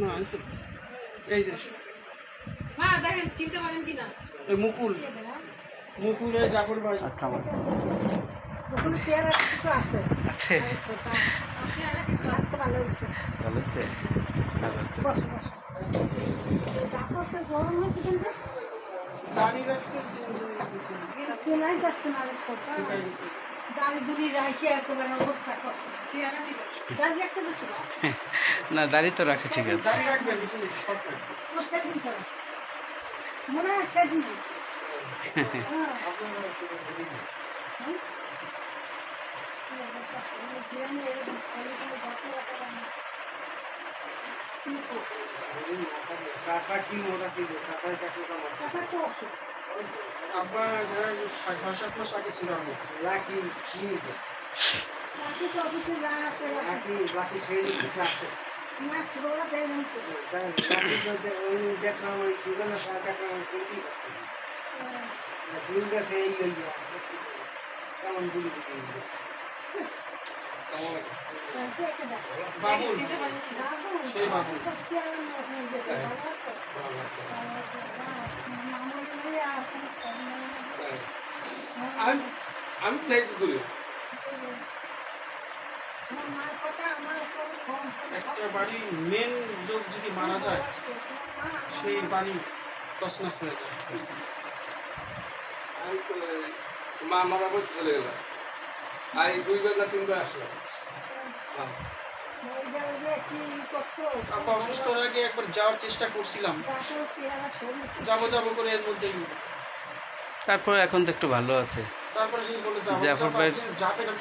না আছে এই যে মা দেখেন চিনতে পারেন কিনা এই মুকুল মুকুল এই জাফর ভাই আসসালামু আলাইকুম ওখানে চেয়ার কিছু আছে আছে কিছু আছে ভালো হয়েছে ভালো আছে ভালো আছে বসো বসো চাপড়তে গরম হয়েছে কিন্তু দাড়ি রাখছে চেঞ্জ হয়ে গেছে শোনাই যাচ্ছে না কথা না না দাড়ি তো রাখা ঠিক আছে। মনে হয় হ্যাঁ। কি মোটা ছিল? চাচাই চাকরি আব্বা যারা ছয় সাত মাস আগে ছিল আমি লাকি কি? লাকি লাকি সেই কিছু আছে তাই লাকি তো ওই দেখলাম ওই সুগানা দেখলাম ওই সেই ওই কেমন গুলি দিতে আমি একটা বাড়ির মেন লোক যদি মারা যায় সেই বাড়ি তসনাস হয়ে যায় মা মারা বলতে চলে গেলাম। আর এই দুইবার না তিনবার আসলাম। হ্যাঁ। আব্বা অসুস্থ হয়ে আগে একবার যাওয়ার চেষ্টা করছিলাম। যাব যাব করে এর মধ্যেই। তারপর এখন তো একটু ভালো আছে। জাফর ভাইয়ের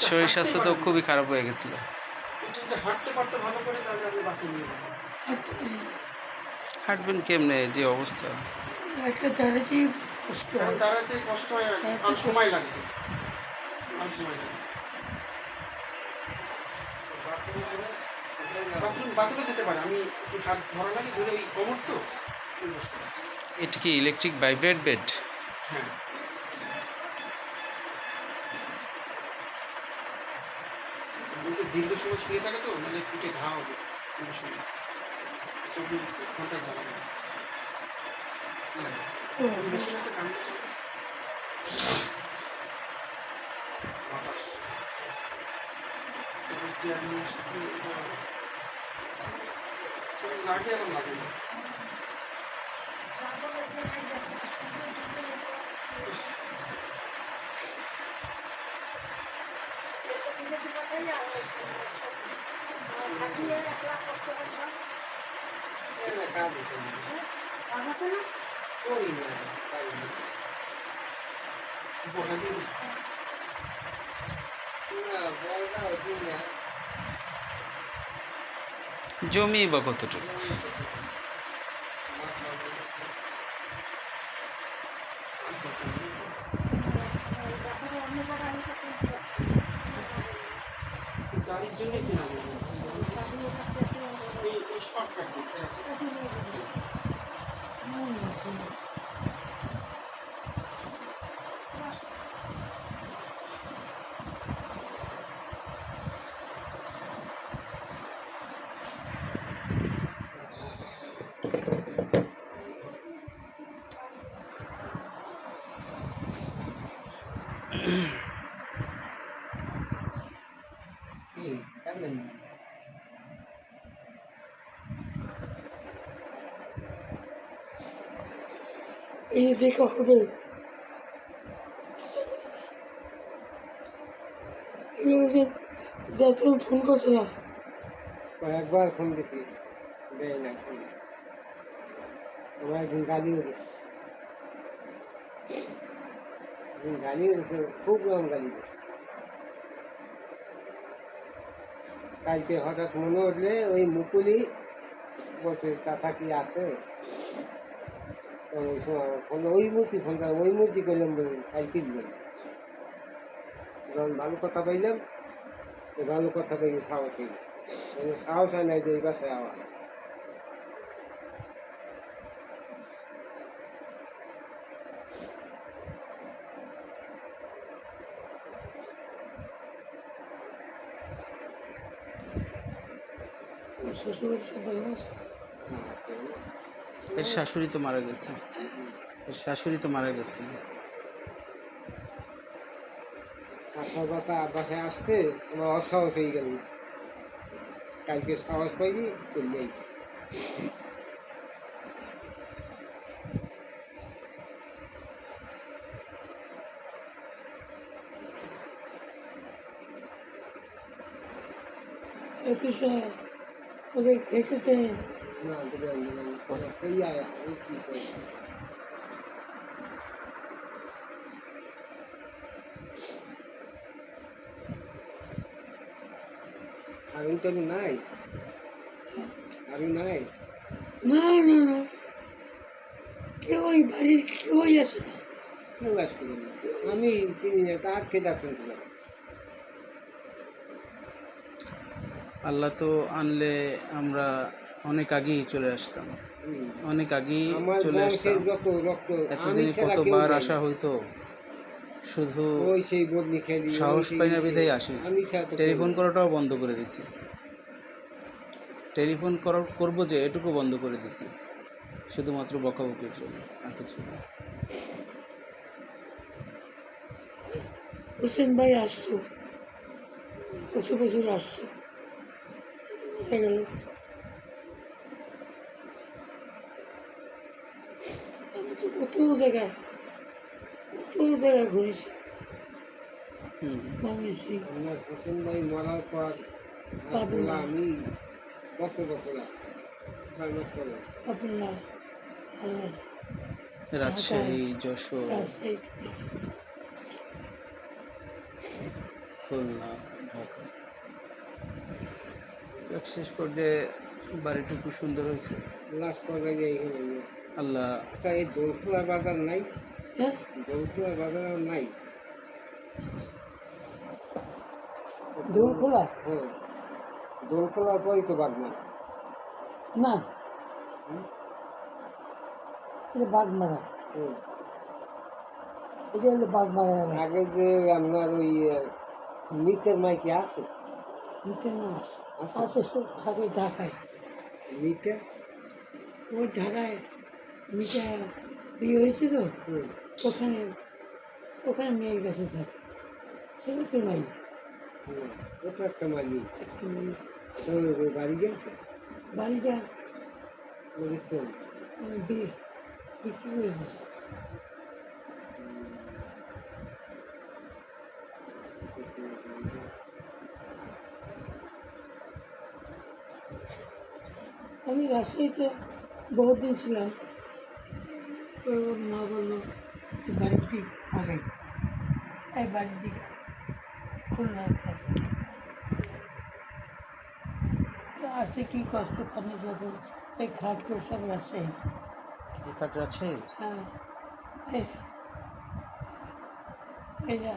শরীর স্বাস্থ্য তো খুবই খারাপ হয়ে গেছিল। হাঁটবেন কেমনে? যে অবস্থা। দাঁড়াতে কষ্ট হয়? দাঁড়াতে কষ্ট হয় আর হ্যাঁ, আর সময় লাগবে আর সময় লাগবে বাথরুম বাথরুমে যেতে পারে। আমি হাত ধরা লাগে ধরে ওই কোমর তো এটা কি ইলেকট্রিক ভাইব্রেট বেড হ্যাঁ। দীর্ঘ সময় শুয়ে থাকে তো মানে পিঠে ঘা হবে। দীর্ঘ সময়। চব্বিশ ঘন্টায় আছে কাম এসেছি এটা লাগে আর লাগে না কাজ আছে না করি না পারি না। বকা দিয়ে দিচ্ছি না বড়টা হচ্ছি না জমি বা কতটুকু? গাড়ির জন্যই চেনা যায় না। এই এই শর্টকাট কি কেমন এই দেখে হবে। যা তুমি ফোন করছিলাম কয়েকবার ফোন দিছি। দেয় না ফোন আমার একদিন গালিও দিছে। গালিও দিছে খুব রকম গালি দিছে। কালকে হঠাৎ মনে উঠলে ওই মুকুলি বসে চাচা কি আছে? ওই সময় ফোন, ওই মূর্তি ফোন ওই মূর্তি করলাম কালকে দিলাম যখন ভালো কথা পাইলাম ভালো কথা পাইলে সাহস হইল। সাহস হয় নাই যে এই বাসায় আওয়া শ্বশুরের সাথে আছে হ্যাঁ, আছে। এর শাশুড়ি তো মারা গেছে। এর শাশুড়ি তো মারা গেছে। চাষার বাতা বাসায় আসতে আমার অসাহস হয়ে গেল। কালকে সাহস পাইছি চলে আইছি। একটু সময় ওদের খেতে না দিলাম দিলাম এই আয়া এই কি করে আমি তো নাই আমি নাই না না না কেউ ওই বাড়ির কেউই আসে না কেউ আসবে না আমি চিনি না তার খেতে আসেন আল্লাহ তো আনলে আমরা অনেক আগেই চলে আসতাম। অনেক আগেই চলে আসতাম। এতদিনে কতবার আসা হইতো? শুধু সাহস পাই না। বিধায় আসি টেলিফোন করাটাও বন্ধ করে দিছি। টেলিফোন করার করব যে এটুকু বন্ধ করে দিছি। শুধুমাত্র বকাবকির জন্য আর কিছু না হোসেন ভাই আসছো। বছর বছর আসছো। মারা গেল। আমি তো কত জায়গায় কত জায়গায় ঘুরেছি। বাংলাদেশি। আমার হোসেন ভাই মরার পর আমি বছর বছর আসতাম ছয় মাস রাজশাহী যশোর। খুলনা ঢাকা। শেষ পর্যায়ে বাড়িটুকু সুন্দর হয়েছে। লাস্ট পর্যায়ে এখানে আল্লাহ আচ্ছা এই দোলখোলা বাজার নাই? হ্যাঁ? দোলখোলা বাজার আর নাই? দোল খোলা হ্যাঁ। দোলখোলার পরই তো বাগমা না এটা বাঘ হুম। এটা হলো বাঘ মারা গেল আগে যে আপনার ওই মিটের মাইকি আছে? মিটে না আছে। আছে থাকে ঢাকায় মিটে ওই ঢাকায় মিটা বিয়ে হয়েছে তো? হুম। ওখানে ওখানে মেয়ের কাছে থাকে। সেটা তো নাই। ওটা একটা মালি একটা বাড়ি গেছে বাড়িটা বিক্রি করে দিচ্ছি আমি রাজশাহীতে বহুত দিন ছিলাম। তো মা বলল বাড়ির দিক আগে। এই বাড়ির দিকে খুলনা আসতে কি কষ্ট পানি যাব এই খাট করে সব রাজশাহী? এই কাঠ রাজশাহী? হ্যাঁ। এই এইটা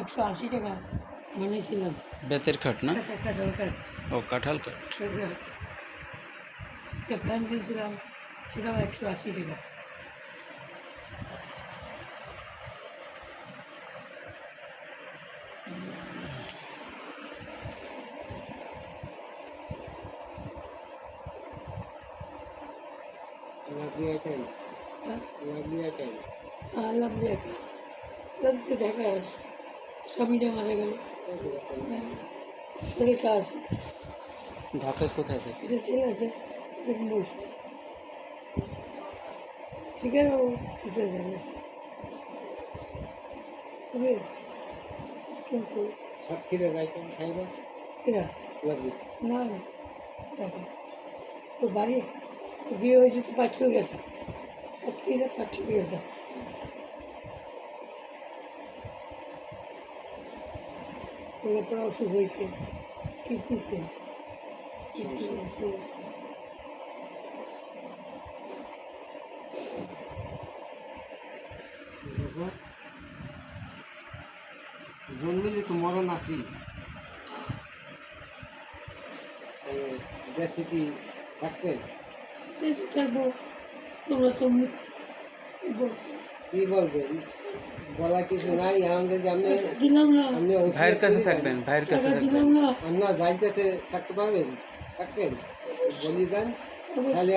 একশো আশি টাকা মনে ছিলাম বেতের খাট না? কাঁচাল কাঠ ও কাঁঠাল কাঠ একটা ফ্যান কিনছিলাম সেটাও একশো আশি টাকা তোমার বিয়ে চাই হ্যাঁ তোমার বিয়ে চাই আল্লাহ দেখা লাভ তো ঢাকা আছে স্বামীটা মারা গেল হ্যাঁ, ছেলেটা আছে ঢাকায় কোথায় থাকে এটা ছেলে আছে ঠিক আছে ও ঠিক আছে যাবে কিন্তু সাতক্ষীরা যাইতাম খাইবা? এরা লাগবে। না না। তো বাড়ি বিয়ে হয়েছে তো পাঠিয়ে গেছে। আজকে পাঠিয়ে গেছে? অসুখ হয়েছে। কি করতে আসি। দেশে কি থাকবেন দেখে থাকব তোমরা তো কি বলবেন বলা কিছু নাই আমাদের যে আপনি দিলাম না। আপনি ভাইয়ের কাছে থাকবেন ভাইয়ের কাছে দিলাম না। আপনার ভাইয়ের কাছে থাকতে পারবেন? থাকতেন বলি যান। তাহলে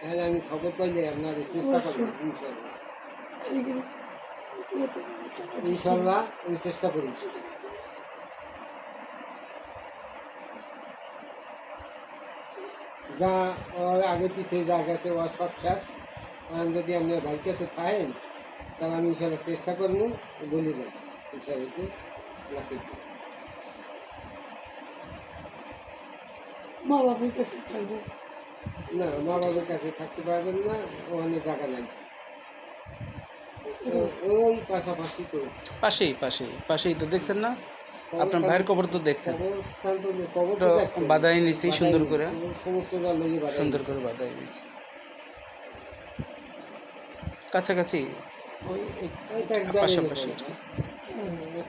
তাহলে আমি খবর পাইলে আপনার চেষ্টা করব ইনশাল্লাহ ইনশাল্লাহ আমি চেষ্টা করি। যা ওর আগে পিছিয়ে যা গেছে ওর সব শেষ। এখন যদি আপনার ভাই কাছে থাকেন তাহলে আমি ইনশাল্লাহ চেষ্টা করব বলে যান তুষারিতে রাখি মা বাবার কাছে থাকব? না মা বাবার কাছে থাকতে পারবেন না ওখানে জায়গা নাই। ওই পাশাপাশি তো। পাশেই পাশেই পাশেই তো দেখছেন না? আপনার ভাইয়ের কবর তো দেখছেন। বাদাই নিছি সুন্দর করে। সুন্দর করে বাদাই নিছি। কাছাকাছি ওই ওই পাশাপাশি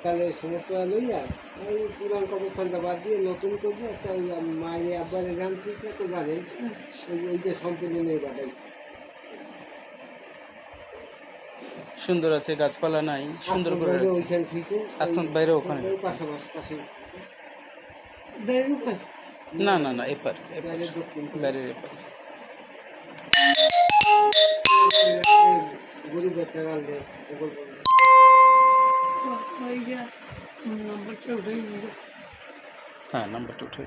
তাহলে সমস্ত যা লইয়া এই পুরান কবরস্থানটা বাদ দিয়ে নতুন করে একটা ওই মায়ের আব্বারে গান তুলছে তো জানেন? ওই ওইটা সম্পূর্ণ নিয়ে বাদাইছে সুন্দর আছে গাছপালা নাই সুন্দর করে আশ্রম বাইরে ওখানে না না না এপার। বাইরের এপার। হ্যাঁ নাম্বারটা উঠে